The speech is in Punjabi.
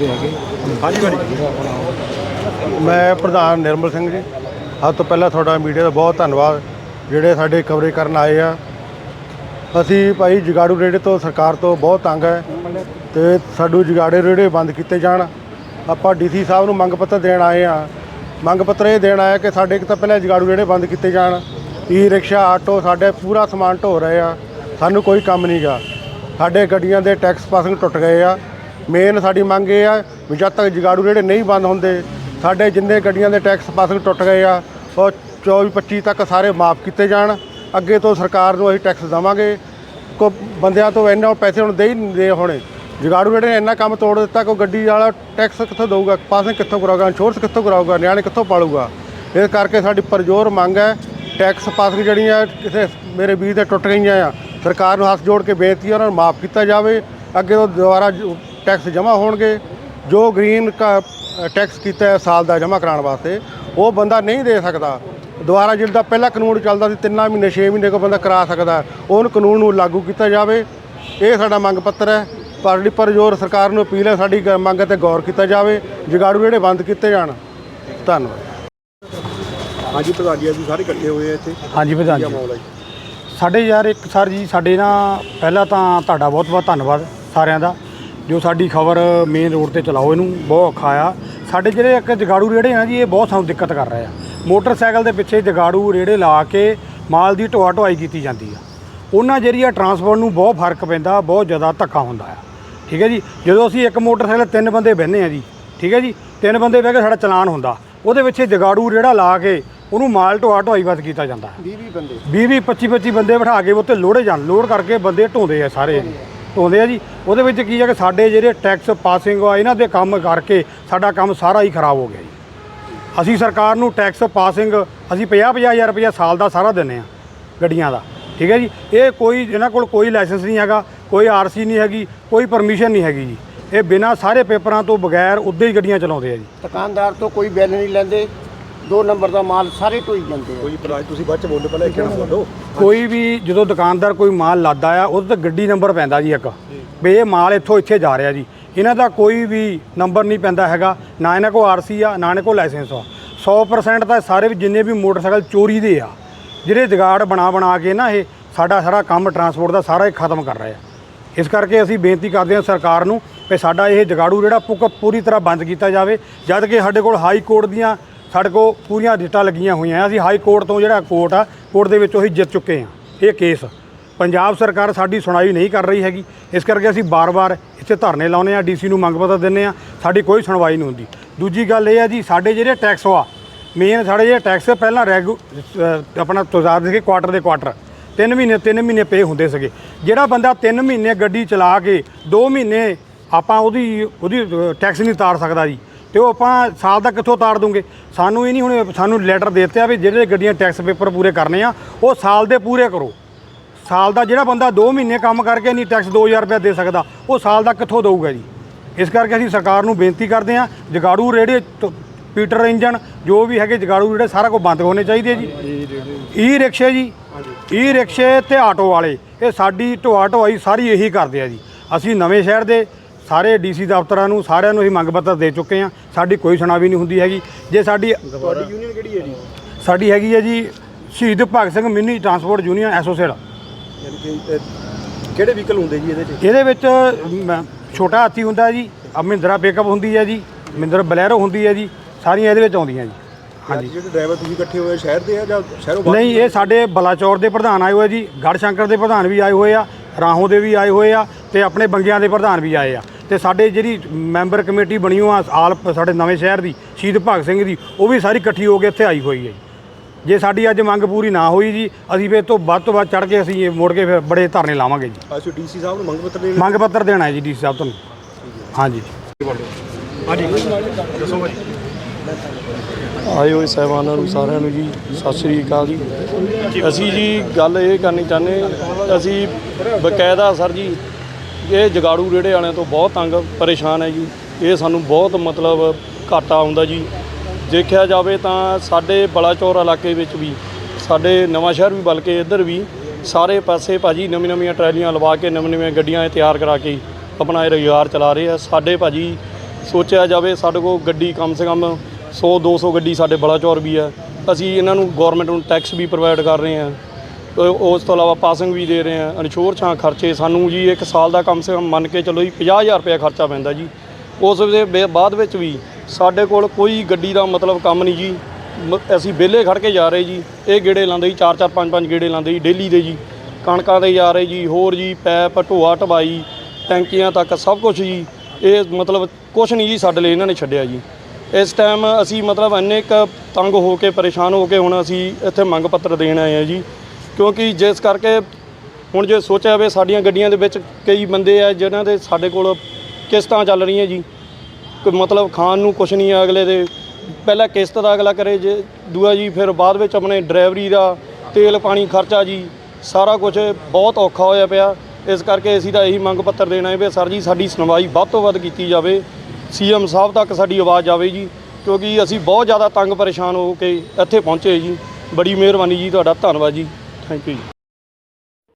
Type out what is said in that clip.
ਚਾਹੁੰਦੇ ਹੈਗੇ। ਹਾਂਜੀ ਮੈਂ ਪ੍ਰਧਾਨ ਨਿਰਮਲ ਸਿੰਘ ਜੀ। ਸਭ ਤੋਂ ਪਹਿਲਾਂ ਤੁਹਾਡਾ ਮੀਡੀਆ ਦਾ ਬਹੁਤ ਧੰਨਵਾਦ। ਜਿਹੜੇ ਸਾਡੇ ਕਵਰੇਜ ਕਰਨ ਆਏ ਆ। ਅਸੀਂ ਭਾਈ ਜਗਾੜੂ ਰੇੜੇ ਤੋਂ ਸਰਕਾਰ ਤੋਂ ਬਹੁਤ ਤੰਗ ਹੈ ਤੇ ਸਾਡੂ ਜਗਾੜੇ ਰੇੜੇ ਬੰਦ ਕੀਤੇ ਜਾਣ। ਆਪਾਂ ਡੀਸੀ ਸਾਹਿਬ ਨੂੰ ਮੰਗ ਪੱਤਰ ਦੇਣ ਆਏ ਆ। ਮੰਗ ਪੱਤਰ ਇਹ ਦੇਣ ਆਇਆ ਕਿ ਸਾਡੇ ਇੱਕ ਤਾਂ ਪਹਿਲਾਂ ਜਗਾੜੂ ਰੇੜੇ ਬੰਦ ਕੀਤੇ ਜਾਣ। ਈ ਰਿਕਸ਼ਾ ਆਟੋ ਸਾਡੇ ਪੂਰਾ ਸਮਾਨ ਢੋ ਰਹੇ ਆ। ਸਾਨੂੰ ਕੋਈ ਕੰਮ ਨਹੀਂਗਾ ਸਾਡੇ ਗੱਡੀਆਂ ਦੇ ਟੈਕਸ ਪਾਸਿੰਗ ਟੁੱਟ ਗਏ ਆ। ਮੇਨ ਸਾਡੀ ਮੰਗ ਇਹ ਆ ਵੀ ਜਦ ਤੱਕ ਜਗਾੜੂ ਰੇੜੇ ਨਹੀਂ ਬੰਦ ਹੁੰਦੇ, ਸਾਡੇ ਜਿੰਨੇ ਗੱਡੀਆਂ ਦੇ ਟੈਕਸ ਪਾਸਿੰਗ ਟੁੱਟ ਗਏ ਆ, ਉਹ 24 25 ਤੱਕ ਸਾਰੇ ਮਾਫ ਕੀਤੇ ਜਾਣ। ਅੱਗੇ ਤੋਂ ਸਰਕਾਰ ਨੂੰ ਅਸੀਂ ਟੈਕਸ ਦੇਵਾਂਗੇ। ਕੋ ਬੰਦਿਆਂ ਤੋਂ ਇੰਨਾ ਪੈਸੇ ਹੁਣ ਦੇ ਹੀ ਨਹੀਂ ਰਹੇ ਹੋਣੇ। ਜਗਾੜੂ ਰੇੜੇ ਨੇ ਇੰਨਾ ਕੰਮ ਤੋੜ ਦਿੱਤਾ ਕੋਈ ਗੱਡੀ ਵਾਲਾ ਟੈਕਸ ਕਿੱਥੋਂ ਦੇਊਗਾ? ਪਾਸਿੰਗ ਕਿੱਥੋਂ ਕਰਾਊਗਾ? ਇੰਸ਼ੋਰੈਂਸ ਕਿੱਥੋਂ ਕਰਾਊਗਾ? ਨਿਆਣੇ ਕਿੱਥੋਂ ਪਾਲੂਗਾ? ਇਸ ਕਰਕੇ ਸਾਡੀ ਪਰਜੋਰ ਮੰਗ ਹੈ, ਟੈਕਸ ਪਾਸਿੰਗ ਜਿਹੜੀਆਂ ਕਿਸੇ ਮੇਰੇ ਵੀਰ ਦੇ ਟੁੱਟ ਗਈਆਂ ਆ, ਸਰਕਾਰ ਨੂੰ ਹੱਥ ਜੋੜ ਕੇ ਬੇਨਤੀ ਹੈ ਉਹਨਾਂ ਨੂੰ ਮਾਫ ਕੀਤਾ ਜਾਵੇ। ਅੱਗੇ ਤੋਂ ਦੁਬਾਰਾ ਟੈਕਸ ਜਮ੍ਹਾਂ ਹੋਣਗੇ। ਜੋ ਗ੍ਰੀਨ ਕਾ ਟੈਕਸ ਕੀਤਾ ਹੈ ਸਾਲ ਦਾ ਜਮ੍ਹਾਂ ਕਰਾਉਣ ਵਾਸਤੇ ਉਹ ਬੰਦਾ ਨਹੀਂ ਦੇ ਸਕਦਾ। ਦੁਬਾਰਾ ਜਿਹੜਾ ਪਹਿਲਾ ਕਾਨੂੰਨ ਚੱਲਦਾ ਸੀ ਤਿੰਨਾਂ ਮਹੀਨੇ 6 ਮਹੀਨੇ ਕੋ ਬੰਦਾ ਕਰਾ ਸਕਦਾ। ਉਹਨੂੰ ਕਾਨੂੰਨ ਨੂੰ ਲਾਗੂ ਕੀਤਾ ਜਾਵੇ। ਇਹ ਸਾਡਾ ਮੰਗ ਪੱਤਰ ਹੈ। ਪਾਰਟੀ ਪਰ ਜੋਰ ਸਰਕਾਰ ਨੂੰ ਅਪੀਲ ਹੈ ਸਾਡੀ ਗ- ਮੰਗ ਤੇ ਗੌਰ ਕੀਤਾ ਜਾਵੇ। ਜਗਾੜੂ ਜਿਹੜੇ ਬੰਦ ਕੀਤੇ ਜਾਣ। ਧੰਨਵਾਦ। ਹਾਂਜੀ ਪ੍ਰਧਾਨ ਜੀ ਅਸੀਂ ਸਾਰੇ ਇਕੱਠੇ ਹੋਏ ਆ ਇੱਥੇ। ਹਾਂਜੀ ਪ੍ਰਧਾਨ ਜੀ। ਸਾਡੇ ਯਾਰ ਇੱਕ ਸਰ ਜੀ ਸਾਡੇ ਨਾ ਪਹਿਲਾਂ ਤਾਂ ਤੁਹਾਡਾ ਬਹੁਤ ਬਹੁਤ ਧੰਨਵਾਦ ਸਾਰਿਆਂ ਦਾ। ਜੋ ਸਾਡੀ ਖਬਰ ਮੇਨ ਰੋਡ ਤੇ ਚਲਾਓ ਇਹਨੂੰ ਬਹੁਤ ਔਖਾ ਆ। ਸਾਡੇ ਜਿਹੜੇ ਇੱਕ ਜਗਾੜੂ ਰੇੜੇ ਆ ਜੀ ਇਹ ਬਹੁਤ ਸਾਨੂੰ ਦਿੱਕਤ ਕਰ ਰਹੇ ਆ। ਮੋਟਰਸਾਈਕਲ ਦੇ ਪਿੱਛੇ ਜਗਾੜੂ ਰੇੜੇ ਲਾ ਕੇ ਮਾਲ ਦੀ ਢੋਆ ਢੋਆਈ ਕੀਤੀ ਜਾਂਦੀ ਆ। ਉਹਨਾਂ ਜਿਹੜੀ ਆ ਟਰਾਂਸਪੋਰਟ ਨੂੰ ਬਹੁਤ ਫ਼ਰਕ ਪੈਂਦਾ ਬਹੁਤ ਜ਼ਿਆਦਾ ਧੱਕਾ ਹੁੰਦਾ ਆ। ਠੀਕ ਹੈ ਜੀ? ਜਦੋਂ ਅਸੀਂ ਇੱਕ ਮੋਟਰਸਾਈਕਲ ਤਿੰਨ ਬੰਦੇ ਬਹਿੰਦੇ ਆ ਜੀ ਠੀਕ ਹੈ ਜੀ? ਤਿੰਨ ਬੰਦੇ ਬਹਿ ਕੇ ਸਾਡਾ ਚਲਾਨ ਹੁੰਦਾ। ਉਹਦੇ ਵਿੱਚ ਇਹ ਜਗਾੜੂ ਰੇੜਾ ਲਾ ਕੇ ਉਹਨੂੰ ਮਾਲ ਢੋਆ ਢੋਆਈ ਵੱਧ ਕੀਤਾ ਜਾਂਦਾ। 20 20 ਬੰਦੇ। 20 20 25 25 ਬੰਦੇ ਬਿਠਾ ਕੇ ਉੱਤੇ ਲੋੜੇ ਜਾਣ। ਲੋਡ ਕਰਕੇ ਬੰਦੇ ਢੋਂਦੇ ਆ ਸਾਰੇ ਜੀ ਆ ਜੀ, ਉਹਦੇ ਵਿੱਚ ਕੀ ਹੈ ਕਿ ਸਾਡੇ ਜਿਹੜੇ ਟੈਕਸ ਪਾਸਿੰਗ ਆ, ਇਹਨਾਂ ਦੇ ਕੰਮ ਕਰਕੇ ਸਾਡਾ ਕੰਮ ਸਾਰਾ ਹੀ ਖਰਾਬ ਹੋ ਗਿਆ ਜੀ। ਅਸੀਂ ਸਰਕਾਰ ਨੂੰ ਟੈਕਸ ਪਾਸਿੰਗ ਅਸੀਂ 50 ਹਜ਼ਾਰ ਰੁਪਇਆ ਸਾਲ ਦਾ ਸਾਰਾ ਦਿੰਨੇ ਆ ਗੱਡੀਆਂ ਦਾ, ਠੀਕ ਹੈ ਜੀ? ਇਹ ਕੋਈ, ਇਹਨਾਂ ਕੋਲ ਕੋਈ ਲਾਇਸੈਂਸ ਨਹੀਂ ਹੈਗਾ, ਕੋਈ ਆਰਸੀ ਨਹੀਂ ਹੈਗੀ, ਕੋਈ ਪਰਮਿਸ਼ਨ ਨਹੀਂ ਹੈਗੀ ਜੀ। ਇਹ ਬਿਨਾਂ ਸਾਰੇ ਪੇਪਰਾਂ ਤੋਂ ਬਗੈਰ ਉੱਦਾਂ ਹੀ ਗੱਡੀਆਂ ਚਲਾਉਂਦੇ ਆ ਜੀ। ਦੁਕਾਨਦਾਰ ਤੋਂ ਕੋਈ ਬਿੱਲ ਨਹੀਂ ਲੈਂਦੇ ਦੋ ਨੰਬਰ ਦਾ ਮਾਲ ਸਾਰੇ ਢੋਈ ਜਾਂਦੇ ਆ। ਕੋਈ ਪ੍ਰਾਜ ਤੁਸੀਂ ਬਾਅਦ ਚ ਬੋਲੋ ਪਹਿਲਾਂ ਇੱਕ ਨਾ ਬੋਲੋ? ਕੋਈ ਵੀ ਜਦੋਂ ਦੁਕਾਨਦਾਰ ਕੋਈ ਮਾਲ ਲਾਦਾ ਆ ਉਹਦੇ ਤੇ ਗੱਡੀ ਨੰਬਰ ਪੈਂਦਾ ਜੀ ਇੱਕ। ਵੀ ਇਹ ਮਾਲ ਇੱਥੋਂ ਇੱਥੇ ਜਾ ਰਿਹਾ ਜੀ। ਇਹਨਾਂ ਦਾ ਕੋਈ ਵੀ ਨੰਬਰ ਨਹੀਂ ਪੈਂਦਾ ਹੈਗਾ ਨਾ ਇਹਨਾਂ ਕੋਲ ਆਰਸੀ ਆ ਨਾ ਇਹਨਾਂ ਕੋਲ ਲਾਇਸੈਂਸ ਆ। 100% ਤਾਂ ਸਾਰੇ ਵੀ ਜਿੰਨੇ ਵੀ ਮੋਟਰਸਾਈਕਲ ਚੋਰੀ ਦੇ ਆ ਜਿਹੜੇ ਜਗਾੜ ਬਣਾ ਬਣਾ ਕੇ ਨਾ ਇਹ ਸਾਡਾ ਸਾਰਾ ਕੰਮ ਟਰਾਂਸਪੋਰਟ ਦਾ ਸਾਰਾ ਹੀ ਖਤਮ ਕਰ ਰਹੇ ਆ। ਇਸ ਕਰਕੇ ਅਸੀਂ ਬੇਨਤੀ ਕਰਦੇ ਹਾਂ ਸਰਕਾਰ ਨੂੰ ਕਿ ਸਾਡਾ ਇਹ ਜਗਾੜੂ ਜਿਹੜਾ ਪੁੱਕ ਪੂਰੀ ਤਰ੍ਹਾਂ ਬੰਦ ਕੀਤਾ ਜਾਵੇ ਜਦ ਕਿ ਸਾਡੇ ਕੋਲ ਹਾਈ ਕੋਰਟ ਦੀਆਂ ਸਾਡੇ ਕੋਲ ਪੂਰੀਆਂ ਰਿਟਾਂ ਲੱਗੀਆਂ ਹੋਈਆਂ ਅਸੀਂ ਹਾਈ ਕੋਰਟ ਤੋਂ ਜਿਹੜਾ ਕੋਰਟ ਆ, ਕੋਰਟ ਦੇ ਵਿੱਚ ਅਸੀਂ ਜਿੱਤ ਚੁੱਕੇ ਹਾਂ। ਇਹ ਕੇਸ ਪੰਜਾਬ ਸਰਕਾਰ ਸਾਡੀ ਸੁਣਾਈ ਨਹੀਂ ਕਰ ਰਹੀ ਹੈਗੀ। ਇਸ ਕਰਕੇ ਅਸੀਂ ਬਾਰ-ਬਾਰ ਇੱਥੇ ਧਰਨੇ ਲਾਉਨੇ ਆ ਡੀਸੀ ਨੂੰ ਮੰਗ ਪੱਤਰ ਦਿੰਨੇ ਆ ਸਾਡੀ ਕੋਈ ਸੁਣਵਾਈ ਨਹੀਂ ਹੁੰਦੀ। ਦੂਜੀ ਗੱਲ ਇਹ ਆ ਜੀ, ਸਾਡੇ ਜਿਹੜੇ ਟੈਕਸ ਆ ਮੇਨ ਸਾਡੇ ਜਿਹੜੇ ਟੈਕਸ ਪਹਿਲਾਂ ਰੈਗੂ ਆਪਣਾ ਤੁਜ਼ਾਰ ਦੇ ਕੁਆਟਰ ਦੇ ਕੁਆਟਰ ਤਿੰਨ ਮਹੀਨੇ ਤਿੰਨ ਮਹੀਨੇ ਪੇ ਹੁੰਦੇ ਸੀਗੇ। ਜਿਹੜਾ ਬੰਦਾ ਤਿੰਨ ਮਹੀਨੇ ਗੱਡੀ ਚਲਾ ਕੇ 2 ਮਹੀਨੇ ਆਪਾਂ ਉਹਦੀ ਉਹਦੀ ਟੈਕਸ ਨਹੀਂ ਤਾਰ ਸਕਦਾ ਜੀ। ਤੇ ਉਹ ਆਪਾਂ ਸਾਲ ਦਾ ਕਿੱਥੋਂ ਤਾਰ ਦੂੰਗੇ? ਸਾਨੂੰ ਇਹ ਨਹੀਂ ਹੁਣ, ਸਾਨੂੰ ਲੈਟਰ ਦੇ ਦਿੱਤੇ ਆ ਵੀ ਜਿਹੜੇ ਗੱਡੀਆਂ ਟੈਕਸ ਪੇਪਰ ਪੂਰੇ ਕਰਨੇ ਆ, ਉਹ ਸਾਲ ਦੇ ਪੂਰੇ ਕਰੋ। ਸਾਲ ਦਾ ਜਿਹੜਾ ਬੰਦਾ 2 ਮਹੀਨੇ ਕੰਮ ਕਰਕੇ ਨਹੀਂ ਟੈਕਸ 2000 ਰੁਪਏ ਦੇ ਸਕਦਾ, ਉਹ ਸਾਲ ਦਾ ਕਿੱਥੋਂ ਦੇਊਗਾ ਜੀ? ਇਸ ਕਰਕੇ ਅਸੀਂ ਸਰਕਾਰ ਨੂੰ ਬੇਨਤੀ ਕਰਦੇ ਹਾਂ ਜਗਾੜੂ ਰੇੜੇ ਪੀਟਰ ਇੰਜਨ ਜੋ ਵੀ ਹੈਗੇ ਜਗਾੜੂ ਰੇੜੇ ਸਾਰਾ ਕੁਝ ਬੰਦ ਹੋਣੇ ਚਾਹੀਦੇ ਜੀ। ਈ ਰਿਕਸ਼ੇ ਜੀ ਈ ਰਿਕਸ਼ੇ ਤੇ ਆਟੋ ਵਾਲੇ, ਇਹ ਸਾਡੀ ਢੋਆ ਢੋਆਈ ਸਾਰੀ ਇਹੀ ਕਰਦੇ ਆ ਜੀ। ਅਸੀਂ ਨਵੇਂ ਸ਼ਹਿਰ ਦੇ ਸਾਰੇ ਡੀਸੀ ਦਫ਼ਤਰਾਂ ਨੂੰ ਸਾਰਿਆਂ ਨੂੰ ਅਸੀਂ ਮੰਗ ਪੱਤਰ ਦੇ ਚੁੱਕੇ ਹਾਂ। ਸਾਡੀ ਕੋਈ ਸੁਣਾਵੀ ਨਹੀਂ ਹੁੰਦੀ ਹੈਗੀ। ਜੇ ਸਾਡੀ ਤੁਹਾਡੀ ਯੂਨੀਅਨ ਕਿਹੜੀ ਹੈ ਜੀ? ਸਾਡੀ ਹੈਗੀ ਹੈ ਜੀ Shaheed Bhagat Singh mini transport union associate ਕਿਹੜੇ ਵਹੀਕਲ ਹੁੰਦੇ ਜੀ ਇਹਦੇ ਚ? ਇਹਦੇ ਵਿੱਚ ਛੋਟਾ ਹਾਥੀ ਹੁੰਦਾ ਜੀ ਆ ਮਹਿੰਦਰਾ ਪਿਕਅਪ ਹੁੰਦੀ ਹੈ ਜੀ ਮਹਿੰਦਰ ਬਲੈਰੋ ਹੁੰਦੀ ਹੈ ਜੀ ਸਾਰੀਆਂ ਇਹਦੇ ਵਿੱਚ ਆਉਂਦੀਆਂ ਜੀ। ਹਾਂਜੀ। ਜਿਹੜੇ ਡਰਾਈਵਰ ਤੁਸੀਂ ਇਕੱਠੇ ਹੋਏ ਸ਼ਹਿਰ ਦੇ ਆ ਜਾਂ ਸ਼ਹਿਰੋਂ ਬਾਹਰ? ਨਹੀਂ ਇਹ ਸਾਡੇ ਬਲਾਚੌਰ ਦੇ ਪ੍ਰਧਾਨ ਆਏ ਹੋਏ ਜੀ ਗੜਸ਼ੰਕਰ ਦੇ ਪ੍ਰਧਾਨ ਵੀ ਆਏ ਹੋਏ ਆ ਰਾਹੋਂ ਦੇ ਵੀ ਆਏ ਹੋਏ ਆ ਤੇ ਆਪਣੇ ਬੰਗਿਆਂ ਦੇ ਪ੍ਰਧਾਨ ਵੀ ਆਏ ਆ। ਤੇ ਸਾਡੇ ਜਿਹੜੀ ਮੈਂਬਰ ਕਮੇਟੀ ਬਣੀ ਹੋਈ ਆ ਆਲ ਸਾਡੇ ਨਵੇਂ ਸ਼ਹਿਰ ਦੀ ਸ਼ਹੀਦ ਭਗਤ ਸਿੰਘ ਦੀ ਉਹ ਵੀ ਸਾਰੀ ਇਕੱਠੀ ਹੋ ਕੇ ਇੱਥੇ ਆਈ ਹੋਈ ਹੈ ਜੀ। ਜੇ ਸਾਡੀ ਅੱਜ ਮੰਗ ਪੂਰੀ ਨਾ ਹੋਈ ਜੀ ਅਸੀਂ ਫਿਰ ਇਹ ਤੋਂ ਵੱਧ ਤੋਂ ਵੱਧ ਚੜ ਕੇ ਅਸੀਂ ਇਹ ਮੋੜ ਕੇ ਫਿਰ ਬੜੇ ਧਰਨੇ ਲਾਵਾਂਗੇ ਜੀ। ਅਸੀਂ ਡੀਸੀ ਸਾਹਿਬ ਨੂੰ ਮੰਗ ਪੱਤਰ ਦੇਣ ਮੰਗ ਪੱਤਰ ਦੇਣਾ ਹੈ ਜੀ ਡੀਸੀ ਸਾਹਿਬ ਤੁਹਾਨੂੰ। ਹਾਂਜੀ। ਹਾਂਜੀ। ਦੱਸੋ ਭਾਜੀ। ਆਏ ਹੋਏ ਸਹਿਬਾਨਾਂ ਨੂੰ ਸਾਰਿਆਂ ਨੂੰ ਜੀ ਸਤਿ ਸ੍ਰੀ ਅਕਾਲ ਜੀ। ਅਸੀਂ ਜੀ ਗੱਲ ਇਹ ਕਰਨੀ ਚਾਹੁੰਦੇ ਅਸੀਂ ਬਕਾਇਦਾ ਸਰ ਜੀ ਇਹ ਜਗਾੜੂ ਰੇੜੇ ਵਾਲਿਆਂ ਤੋਂ ਬਹੁਤ ਤੰਗ, ਪਰੇਸ਼ਾਨ ਹੈ ਜੀ। ਇਹ ਸਾਨੂੰ ਬਹੁਤ ਮਤਲਬ ਘਾਟਾ ਆਉਂਦਾ ਜੀ। ਦੇਖਿਆ ਜਾਵੇ ਤਾਂ ਸਾਡੇ ਬਲਾਚੌਰ ਇਲਾਕੇ ਵਿੱਚ ਵੀ, ਸਾਡੇ ਨਵਾਂ ਸ਼ਹਿਰ ਵੀ ਬਲਕਿ ਇੱਧਰ ਵੀ ਸਾਰੇ ਪਾਸੇ ਭਾਜੀ ਨਵੀਂ ਨਵੀਆਂ ਟਰੈਲੀਆਂ ਲਵਾ ਕੇ ਨਵੀਂ ਨਵੀਆਂ ਗੱਡੀਆਂ ਇਹ ਤਿਆਰ ਕਰਾ ਕੇ ਆਪਣਾ ਇਹ ਰੁਜ਼ਗਾਰ ਚਲਾ ਰਹੇ ਆ। ਸਾਡੇ ਭਾਜੀ ਸੋਚਿਆ ਜਾਵੇ ਸਾਡੇ ਕੋਲ ਗੱਡੀ ਕਮ ਸੇ ਕਮ 100 200 ਗੱਡੀ ਸਾਡੇ ਬਲਾਚੌਰ ਵੀ ਹੈ ਅਸੀਂ ਇਹਨਾਂ ਨੂੰ ਗਵਰਨਮੈਂਟ ਨੂੰ ਟੈਕਸ ਵੀ ਪ੍ਰੋਵਾਈਡ ਕਰ ਰਹੇ ਹਾਂ ਉਸ ਤੋਂ ਇਲਾਵਾ ਪਾਸਿੰਗ ਵੀ ਦੇ ਰਹੇ ਹਾਂ ਇਨਸ਼ੋਰ ਛਾਂ ਖਰਚੇ, ਸਾਨੂੰ ਜੀ ਇੱਕ ਸਾਲ ਦਾ ਕਮ ਸੇ ਕਮ ਮੰਨ ਕੇ ਚਲੋ ਜੀ 50000 ਰੁਪਏ ਖਰਚਾ ਪੈਂਦਾ ਜੀ। ਉਸ ਦੇ ਬੇ- ਬਾਅਦ ਵਿੱਚ ਵੀ ਸਾਡੇ ਕੋਲ ਕੋਈ ਗੱਡੀ ਦਾ ਮਤਲਬ ਕੰਮ ਨਹੀਂ ਜੀ। ਅਸੀਂ ਵਿਹਲੇ ਖੜ ਕੇ ਜਾ ਰਹੇ ਜੀ। ਇਹ ਗੇੜੇ ਲਾਉਂਦੇ ਜੀ, ਚਾਰ ਚਾਰ, ਪੰਜ ਪੰਜ ਗੇੜੇ ਲਾਉਂਦੇ ਜੀ, ਡੇਲੀ ਦੇ ਜੀ। ਕਣਕਾਂ ਦੇ ਜਾ ਰਹੇ ਜੀ, ਹੋਰ ਜੀ, ਪੈਪ, ਢੋਆ, ਢਵਾਈ, ਟੈਂਕੀਆਂ ਤੱਕ ਸਭ ਕੁਝ ਜੀ। ਇਹ ਮਤਲਬ ਕੁਝ ਨਹੀਂ ਜੀ ਸਾਡੇ ਲਈ ਇਹਨਾਂ ਨੇ ਛੱਡਿਆ ਜੀ। ਇਸ ਟਾਈਮ ਅਸੀਂ ਮਤਲਬ ਇੰਨੇ ਕੁ ਤੰਗ ਹੋ ਕੇ, ਪਰੇਸ਼ਾਨ ਹੋ ਕੇ ਹੁਣ ਅਸੀਂ ਇੱਥੇ ਮੰਗ ਪੱਤਰ ਦੇਣ ਆਏ ਆ ਜੀ। ਕਿਉਂਕਿ ਜਿਸ ਕਰਕੇ ਹੁਣ ਜੇ ਸੋਚਿਆ ਜਾਵੇ ਸਾਡੀਆਂ ਗੱਡੀਆਂ ਦੇ ਵਿੱਚ ਕਈ ਬੰਦੇ ਆ ਜਿਨ੍ਹਾਂ ਦੇ ਸਾਡੇ ਕੋਲ ਕਿਸ਼ਤਾਂ ਚੱਲ ਰਹੀਆਂ ਜੀ। ਕੋਈ ਮਤਲਬ ਖਾਣ ਨੂੰ ਕੁਛ ਨਹੀਂ ਆ ਅਗਲੇ ਦੇ। ਪਹਿਲਾਂ ਕਿਸ਼ਤ ਦਾ ਅਗਲਾ ਕਰੇ ਜੇ, ਦੂਆ ਜੀ ਫਿਰ ਬਾਅਦ ਵਿੱਚ ਆਪਣੇ ਡਰਾਈਵਰੀ ਦਾ ਤੇਲ, ਪਾਣੀ, ਖਰਚਾ ਜੀ, ਸਾਰਾ ਕੁਝ ਬਹੁਤ ਔਖਾ ਹੋਇਆ ਪਿਆ। ਇਸ ਕਰਕੇ ਅਸੀਂ ਤਾਂ ਇਹੀ ਮੰਗ ਪੱਤਰ ਦੇਣਾ ਹੈ ਵੀ ਸਰ ਜੀ ਸਾਡੀ ਸੁਣਵਾਈ ਵੱਧ ਤੋਂ ਵੱਧ ਕੀਤੀ ਜਾਵੇ। ਸੀਐਮ ਸਾਹਿਬ ਤੱਕ ਸਾਡੀ ਆਵਾਜ਼ ਆਵੇ ਜੀ, ਕਿਉਂਕਿ ਅਸੀਂ ਬਹੁਤ ਜ਼ਿਆਦਾ ਤੰਗ ਪਰੇਸ਼ਾਨ ਹੋ ਕੇ ਇੱਥੇ ਪਹੁੰਚੇ ਜੀ। ਬੜੀ ਮਿਹਰਬਾਨੀ ਜੀ, ਤੁਹਾਡਾ ਧੰਨਵਾਦ ਜੀ। 看电影。